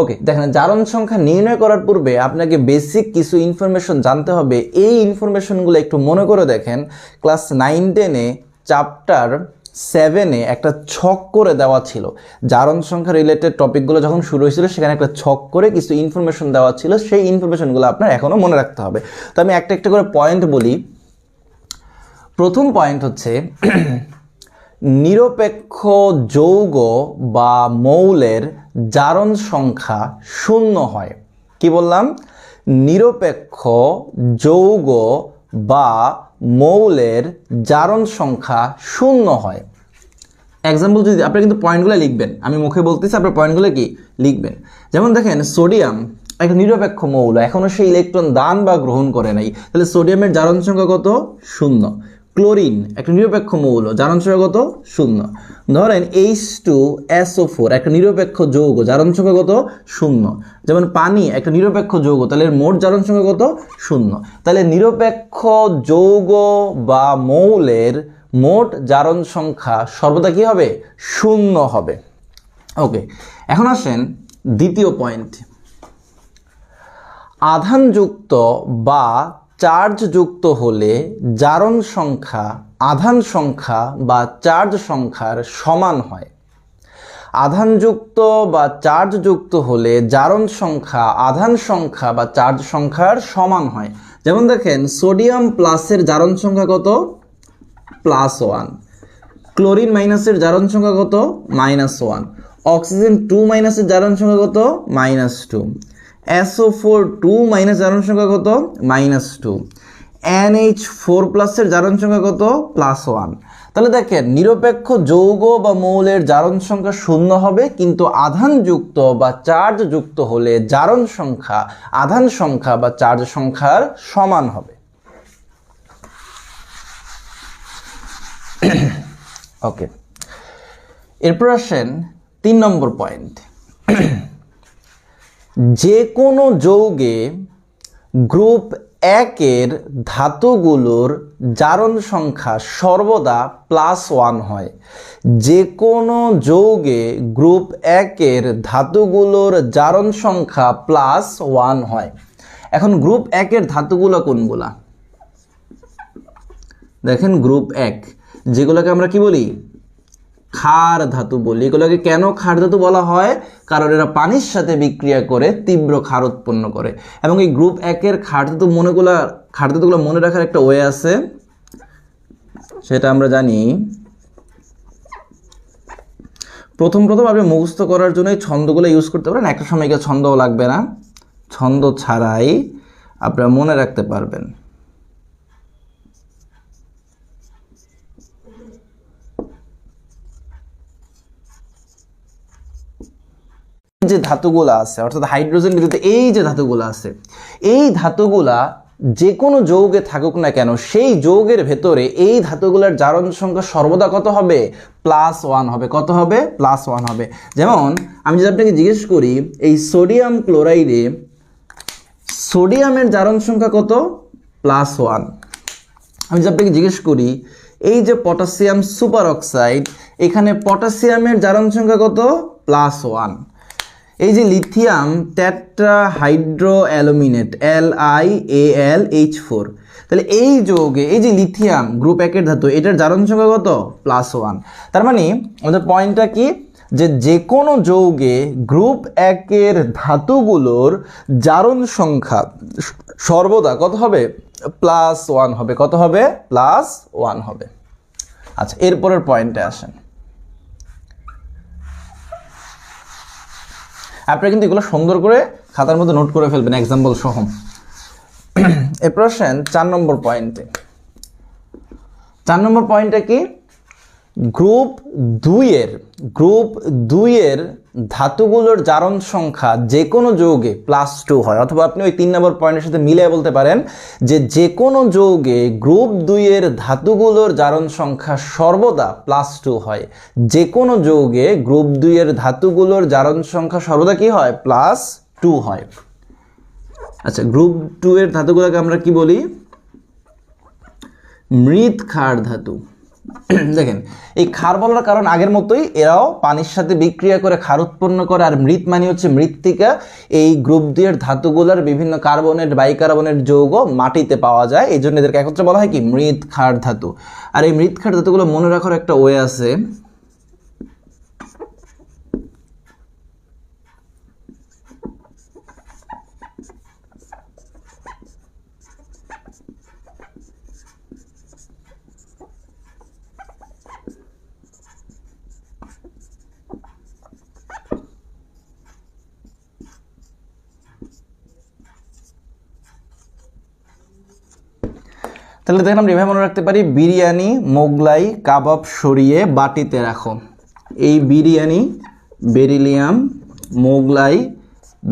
ওকে দেখেন, জারণ সংখ্যা নির্ণয় করার পূর্বে আপনাকে বেসিক কিছু ইনফরমেশন জানতে হবে। এই ইনফরমেশনগুলো একটু মনে করে দেখেন ক্লাস নাইন টেনে চ্যাপ্টার সেভেনে একটা ছক করে দেওয়া ছিল। জারণ সংখ্যা রিলেটেড টপিকগুলো যখন শুরু হয়েছিল, সেখানে একটা ছক করে কিছু ইনফরমেশন দেওয়া ছিল। সেই ইনফরমেশনগুলো আপনার এখনও মনে রাখতে হবে। তো আমি একটা একটা করে পয়েন্ট বলি। প্রথম পয়েন্ট হচ্ছে নিরপেক্ষ যৌগ বা মৌলের জারণ সংখ্যা শূন্য হয়। কি বললাম? নিরপেক্ষ যৌগ বা মৌলের জারণ সংখ্যা শূন্য হয়। এক্সাম্পল যদি আপনি কিন্তু পয়েন্টগুলো লিখবেন, আমি মুখে বলতেছি, আপনার পয়েন্টগুলো কি? লিখবেন। যেমন দেখেন সোডিয়াম একটা নিরপেক্ষ মৌল এখনও সেই ইলেকট্রন দান বা গ্রহণ করে নাই। তাহলে সোডিয়ামের জারণ সংখ্যা কত? শূন্য। ক্লোরিন, একটা নিরপেক্ষ মৌল সংখ্যা কত? শূন্য। ধরেন এইচ টু এসও ফোর একটা নিরপেক্ষ যৌগ সংখ্যা কত? শূন্য। যেমন পানি, একটা নিরপেক্ষ যৌগ, তাহলে মোট সংখ্যা কত? শূন্য। তাহলে নিরপেক্ষ যৌগ বা মৌলের মোট জারণ সংখ্যা সর্বদা কি হবে? শূন্য হবে। ওকে এখন আসেন দ্বিতীয় পয়েন্ট আধানযুক্ত বা চার্জযুক্ত হলে জারণ সংখ্যা, আধান সংখ্যা বা চার্জ সংখ্যার সমান হয়। আধানযুক্ত বা চার্জযুক্ত হলে জারণ সংখ্যা, আধান সংখ্যা বা চার্জ সংখ্যার সমান হয়। যেমন দেখেন, সোডিয়াম প্লাসের জারণ সংখ্যা কত? Plus one. ক্লোরিন মাইনাসের জারণ সংখ্যা কত? Minus one. অক্সিজেন টু মাইনাসের জারণ সংখ্যা কত? Minus two. S O four two minus জারণ সংখ্যা কত? মাইনাস টু এনএইচ ফোর প্লাসের জারণ সংখ্যা কত? প্লাস ওয়ান তাহলে দেখেন, নিরপেক্ষ যৌগ বা মৌলের জারণ সংখ্যা শূন্য হবে, কিন্তু আধানযুক্ত বা চার্জ যুক্ত হলে জারণ সংখ্যা, আধান সংখ্যা বা চার্জ সংখ্যার সমান হবে। ওকে এরপর আসেন তিন নম্বর পয়েন্ট যে কোনো যৌগে গ্রুপ একের ধাতুগুলোর জারণ সংখ্যা সর্বদা প্লাস ওয়ান হয়। যে কোনো যৌগে গ্রুপ একের ধাতুগুলোর জারণ সংখ্যা প্লাস ওয়ান হয়। এখন গ্রুপ একের ধাতুগুলো কোনগুলা? দেখেন গ্রুপ এক, যেগুলোকে আমরা কি বলি? ক্ষার ধাতু বলি। এগুলোকে কেন ক্ষার ধাতু বলা হয়? কারণ এরা পানির সাথে বিক্রিয়া করে তীব্র ক্ষার উৎপন্ন করে। এবং এই গ্রুপ একের ক্ষার ধাতু মনেগুলা, ক্ষার ধাতুগুলো মনে রাখার একটা ওয়ে আছে। সেটা আমরা জানি। প্রথম প্রথম আপনি মুখস্থ করার জন্য এই ছন্দগুলো ইউজ করতে পারেন। একটা সময় ছন্দও লাগবে না। ছন্দ ছাড়াই আপনারা মনে রাখতে পারবেন। যে ধাতুগুলো আছে, অর্থাৎ হাইড্রোজেন বিদ্যুৎ, এই যে ধাতুগুলো আছে, এই ধাতুগুলা যে কোনো যৌগে থাকুক না কেন, সেই যৌগের ভেতরে এই ধাতুগুলোর জারণ সংখ্যা সর্বদা কত হবে? প্লাস ওয়ান হবে। কত হবে? প্লাস ওয়ান হবে। যেমন, আমি যদি আপনাকে জিজ্ঞেস করি, এই সোডিয়াম ক্লোরাইডে সোডিয়ামের জারণ সংখ্যা কত? Plus one. আমি যদি আপনাকে জিজ্ঞেস করি, এই যে পটাশিয়াম সুপার অক্সাইড, এখানে পটাশিয়ামের জারণ সংখ্যা কত? Plus one. এই যে lithium tetra hydro aluminate L I A L H four তাহলে এই যৌগে, এই যে লিথিয়াম গ্রুপ একের ধাতু, এটার জারণ সংখ্যা কত? প্লাস ওয়ান তার মানে আমাদের পয়েন্টটা কি? যে যে কোনো যৌগে গ্রুপ একের ধাতুগুলোর জারণ সংখ্যা সর্বদা কত হবে? প্লাস ওয়ান হবে। কত হবে? প্লাস ওয়ান হবে। আচ্ছা এরপরের পয়েন্টে আসেন। আপনারা কিন্তু এগুলো সুন্দর করে খাতার মধ্যে নোট করে ফেলবেন এক্সাম্পল সহ। এরপর আসেন চার নম্বর পয়েন্টে চার নম্বর পয়েন্টটা কি? গ্রুপ দুইয়ের গ্রুপ দুইয়ের ধাতুগুলোর জারণ সংখ্যা যে কোনো যৌগে প্লাস টু হয়। অথবা আপনি ওই তিন নম্বর পয়েন্টের সাথে মিলিয়ে বলতে পারেন যে যে কোনো যৌগে গ্রুপ দুইয়ের ধাতুগুলোর জারণ সংখ্যা সর্বদা প্লাস টু হয়। যে কোনো যৌগে গ্রুপ দুইয়ের ধাতুগুলোর জারণ সংখ্যা সর্বদা কি হয়? প্লাস টু হয়। আচ্ছা গ্রুপ টু এর ধাতুগুলোকে আমরা কি বলি? মৃৎ ক্ষার ধাতু। দেখেন, এই ক্ষার বলার কারণ আগের মতোই এরাও পানির সাথে বিক্রিয়া করে ক্ষার উৎপন্ন করে, আর মৃত মানে হচ্ছে মৃত্তিকা। এই গ্রুপ দিয়ের ধাতুগুলোর বিভিন্ন কার্বনের, বাইকার্বনের যৌগ মাটিতে পাওয়া যায়। এই জন্য এদেরকে একত্রে বলা হয় কি, মৃৎ ক্ষার ধাতু। আর এই মৃৎ ক্ষার ধাতুগুলো মনে রাখার একটা ওয়ে আছে তাহলে দেখেন আমরা এভাবে মনে রাখতে পারি, বিরিয়ানি, মোগলাই, কাবাব সরিয়ে বাটিতে রাখো। এই বিরিয়ানি, বেরিলিয়াম, মোগলাই,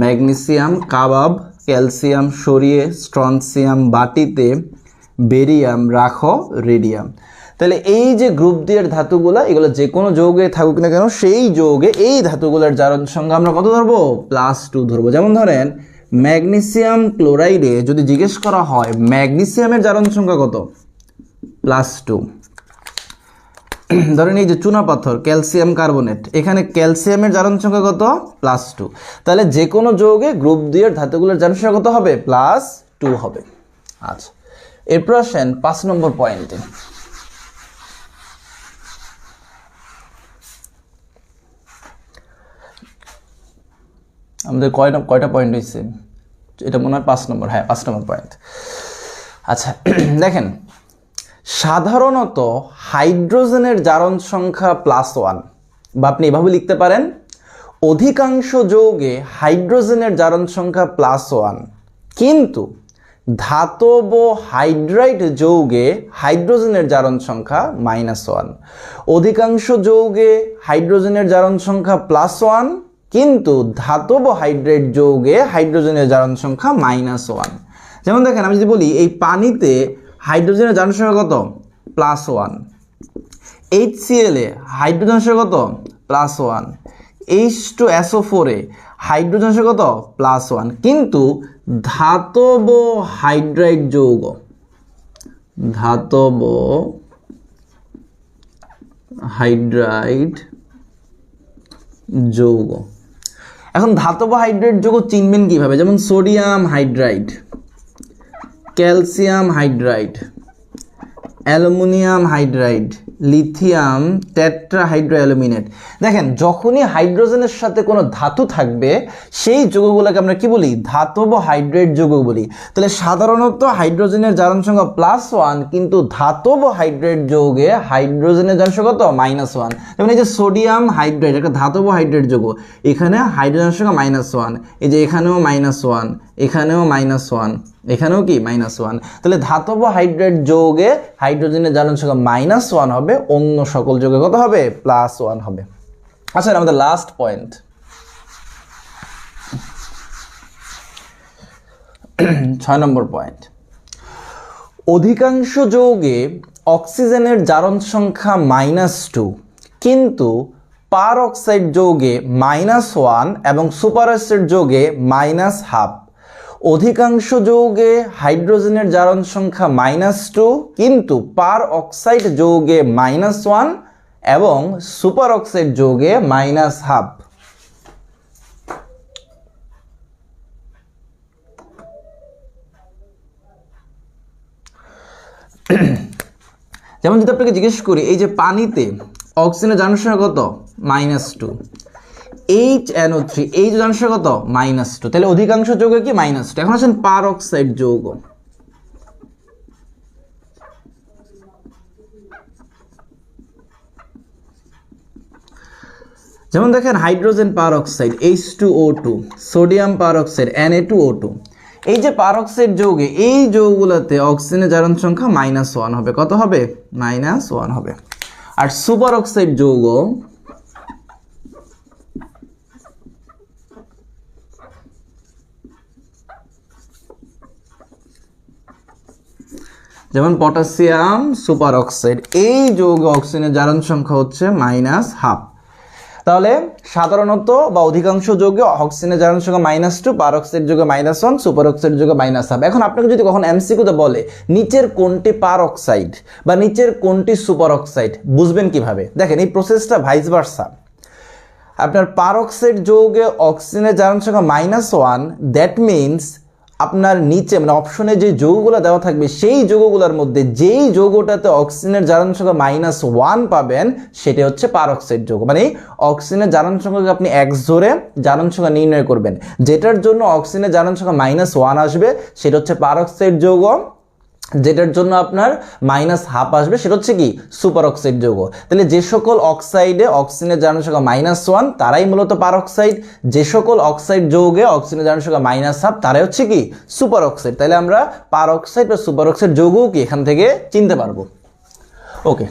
ম্যাগনেসিয়াম, কাবাব, ক্যালসিয়াম সরিয়ে স্ট্রনসিয়াম বাটিতে বেরিয়াম রাখো, রেডিয়াম। তাহলে এই যে গ্রুপ দিয়ের ধাতুগুলো, এগুলো যে কোনো যৌগে থাকুক না কেন, সেই যৌগে এই ধাতুগুলোর জারণ সংখ্যা আমরা কত ধরবো? প্লাস টু ধরবো। যেমন ধরেন ম্যাগনেসিয়াম ক্লোরাইডে যদি জিজ্ঞেস করা হয়, ম্যাগনেসিয়ামের জারণ সংখ্যা কত? প্লাস টু ধরেন এই যে চুনা পাথর, ক্যালসিয়াম কার্বনেট, এখানে ক্যালসিয়ামের জারণ সংখ্যা কত? প্লাস টু তাহলে যে কোনো যৌগে গ্রুপ দুইয়ের ধাতুগুলোর জারণ সংখ্যা কত হবে? প্লাস টু হবে। আচ্ছা। এরপর আসেন পাঁচ নম্বর পয়েন্টে আমাদের কয়টা কয়টা পয়েন্ট হয়েছে এটা মনে হয় পাঁচ নম্বর হ্যাঁ পাঁচ নম্বর পয়েন্ট আচ্ছা দেখেন, সাধারণত হাইড্রোজেনের জারণ সংখ্যা প্লাস ওয়ান বা আপনি এভাবে লিখতে পারেন, অধিকাংশ যৌগে হাইড্রোজেনের জারণ সংখ্যা প্লাস ওয়ান কিন্তু ধাতব হাইড্রাইট যৌগে হাইড্রোজেনের জারণ সংখ্যা মাইনাস ওয়ান অধিকাংশ যৌগে হাইড্রোজেনের জারণ সংখ্যা প্লাস ওয়ান কিন্তু ধাতব হাইড্রেট যৌগে হাইড্রোজেনের জারণ সংখ্যা মাইনাস ওয়ান যেমন দেখেন, আমি যদি বলি, এই পানিতে হাইড্রোজেনের জারণ সংখ্যা কত? প্লাস ওয়ান এইচ সিএলে হাইড্রোজেন সংখ্যা কত? Plus one H two S O ফোরে হাইড্রোজেন সংখ্যা কত? প্লাস ওয়ান কিন্তু ধাতব হাইড্রাইড যৌগ, ধাতব হাইড্রাইড যৌগ এখন ধাতব হাইড্রেট যোগ চিনবেন কীভাবে? যেমন sodium hydride calcium hydride. Aluminium hydride, lithium tetrahydroaluminate. দেখেন, যখনই হাইড্রোজেনের সাথে কোনো ধাতু থাকবে, সেই যৌগগুলোকে আমরা কি বলি? ধাতব হাইড্রেট যৌগ বলি। তাহলে সাধারণত হাইড্রোজেনের জারণ সংখ্যা প্লাস ওয়ান কিন্তু ধাতব হাইড্রেট যৌগে হাইড্রোজেনের জারণ সংখ্যা কত? মাইনাস ওয়ান যেমন এই যে সোডিয়াম হাইড্রেট একটা ধাতব হাইড্রেট যৌগ, এখানে হাইড্রোজেনের সংখ্যা মাইনাস ওয়ান এই যে এখানেও মাইনাস ওয়ান এখানেও মাইনাস ওয়ান এখানেও কি? মাইনাস ওয়ান তাহলে ধাতব হাইড্রেট যৌগে হাইড্রোজেনের জারণ সংখ্যা মাইনাস ওয়ান হবে, অন্য সকল যৌগে কত হবে? প্লাস ওয়ান হবে। আচ্ছা আমাদের লাস্ট পয়েন্ট ছয় নম্বর পয়েন্ট অধিকাংশ যৌগে অক্সিজেনের জারণ সংখ্যা মাইনাস টু কিন্তু পার অক্সাইড যৌগে মাইনাস ওয়ান এবং সুপার অক্সাইড যৌগে মাইনাস হাফ অধিকাংশ যৌগে হাইড্রোজেনের জারণ সংখ্যা মাইনাস টু, কিন্তু পার অক্সাইড যৌগে মাইনাস ওয়ান এবং সুপার অক্সাইড যৌগে মাইনাস হাফ। যেমন যদি আপনাকে জিজ্ঞেস করি, এই যে পানিতে অক্সিজেনের জারণ সংখ্যা কত? Minus two. H N O three এই যে কত? মাইনাস টু তাহলে অধিকাংশ যৌগ কি? মাইনাস টু এখন আসেন পার অক্সাইড যৌগ। যেমন দেখেন hydrogen peroxide H two O two sodium peroxide N A two O two এই যে পার অক্সাইড যৌগে, এই যৌগগুলোতে অক্সিজেনের জারণ সংখ্যা মাইনাস ওয়ান হবে। কত হবে? মাইনাস ওয়ান হবে। আর সুপার অক্সাইড যৌগ যেমন পটাশিয়াম, সুপার অক্সাইড, এই যৌগ অক্সিজেনের জারণ সংখ্যা হচ্ছে মাইনাস হাফ। তাহলে সাধারণত বা অধিকাংশ যৌগে অক্সিজেনের জারণ সংখ্যা মাইনাস টু, পার অক্সাইড যুগে মাইনাস ওয়ান, সুপার অক্সাইড যুগে মাইনাস হাফ। এখন আপনাকে যদি কখন এমসিকিউতে বলে নিচের কোনটি পার অক্সাইড বা নিচের কোনটি সুপার অক্সাইড, বুঝবেন কীভাবে? দেখেন, এই প্রসেসটা ভাইস ভার্সা আপনার পার অক্সাইড যৌগে অক্সিজেনের জারণ সংখ্যা মাইনাস ওয়ান দ্যাট মিনস আপনার নিচে মানে অপশনে যে যৌগগুলো দেওয়া থাকবে, সেই যোগগুলোর মধ্যে যেই যোগটাতে অক্সিজেনের জারণ সংখ্যা মাইনাস ওয়ান পাবেন, সেটা হচ্ছে পারক্সাইড যোগ। মানে অক্সিজেনের জারণ সংখ্যাকে আপনি এক জোরে জারণ সংখ্যা নির্ণয় করবেন। যেটার জন্য অক্সিজেনের জারণ সংখ্যা মাইনাস ওয়ান আসবে, সেটা হচ্ছে পারক্সাইড যৌগ যেটার জন্য আপনার মাইনাস হাফ আসবে, সেটা হচ্ছে কি? সুপার অক্সাইড যৌগ। তাহলে যে সকল অক্সাইডে অক্সিজেনের জারণ সংখ্যা মাইনাস ওয়ান তারাই মূলত পার অক্সাইড যে সকল অক্সাইড যৌগে অক্সিজেনের জারণ সংখ্যা মাইনাস হাফ তারাই হচ্ছে কি? সুপার অক্সাইড তাহলে আমরা পার অক্সাইড বা সুপার অক্সাইড যৌগও কি এখান থেকে চিনতে পারব? ওকে